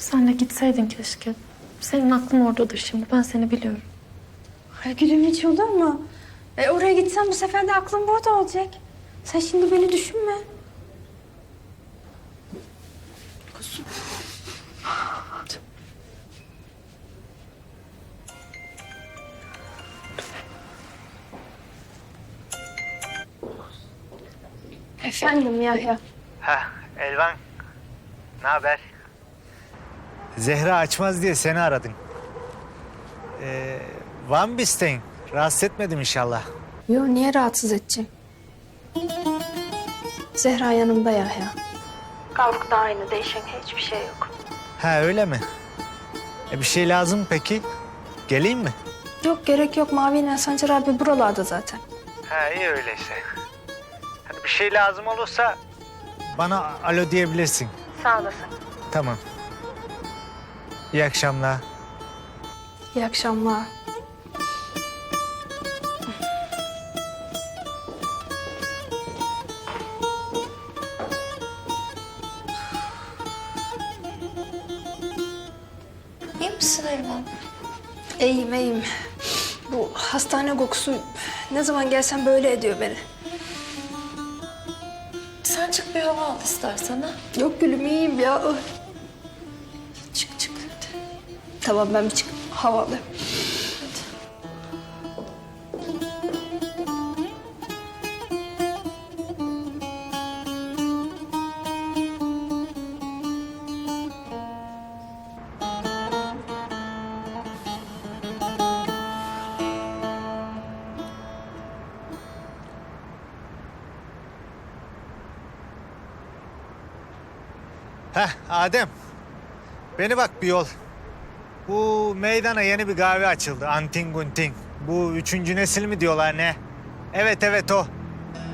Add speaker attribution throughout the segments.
Speaker 1: Sen de gitseydin keşke. Senin aklın oradadır şimdi. Ben seni biliyorum.
Speaker 2: Ay gülüm hiç olur mu? E, oraya gitsem bu sefer de aklım burada olacak. Sen şimdi beni düşünme. Efendim Yahya.
Speaker 3: Ha Elvan. Ne haber? Zehra açmaz diye seni aradım. Ee, Van Bistein. Rahatsız etmedim inşallah.
Speaker 2: Yo niye rahatsız edeceğim? Zehra yanımda Yahya. Kaldık da aynı değişen hiçbir şey yok.
Speaker 3: Ha öyle mi? E, bir şey lazım mı peki? Geleyim mi?
Speaker 2: Yok gerek yok Mavi ile Sancar abi buralarda zaten.
Speaker 3: Ha iyi öyleyse. Hani bir şey lazım olursa bana alo diyebilirsin.
Speaker 2: Sağ olasın.
Speaker 3: Tamam. İyi akşamlar.
Speaker 2: İyi akşamlar.
Speaker 1: İyi misin Elvan?
Speaker 2: İyiyim iyiyim. Bu hastane kokusu ne zaman gelsem böyle ediyor beni.
Speaker 1: Sen çık bir hava al istersen ha.
Speaker 2: Yok gülüm iyiyim ya. Tamam ben bir çık hava alayım.
Speaker 3: Adem. Beni bak bir yol. Bu meydana yeni bir kahve açıldı. Antin Gunting. Bu üçüncü nesil mi diyorlar ne? Evet evet o.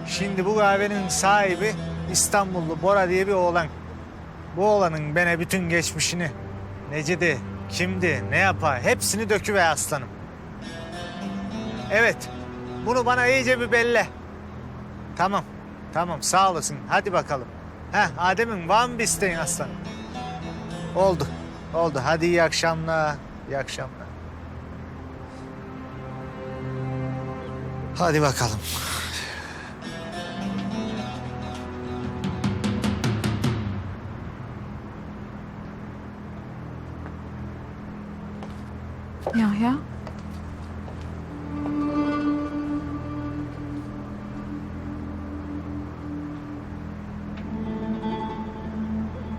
Speaker 3: Şimdi bu kahvenin sahibi İstanbullu Bora diye bir oğlan. Bu oğlanın bana bütün geçmişini, necidi, kimdi, ne yapar hepsini döküver aslanım. Evet, bunu bana iyice bir belle. Tamam, tamam sağ olasın. Hadi bakalım. Heh, Adem'in var mı bir isteğin aslanım? Oldu, oldu. Hadi iyi akşamlar, iyi akşamlar. Hadi bakalım.
Speaker 4: Yahya.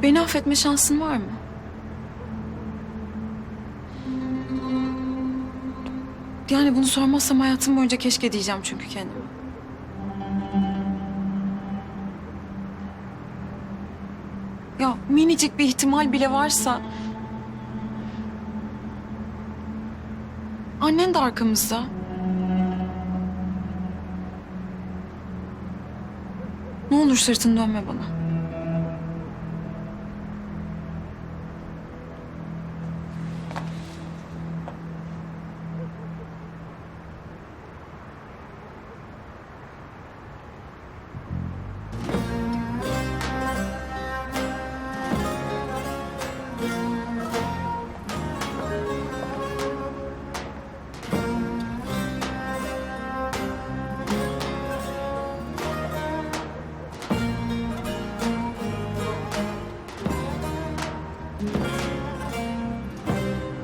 Speaker 4: Beni affetme şansın var mı? Yani bunu sormazsam hayatım boyunca keşke diyeceğim çünkü kendime. Ya minicik bir ihtimal bile varsa... Annen de arkamızda. Ne olur sırtını dönme bana.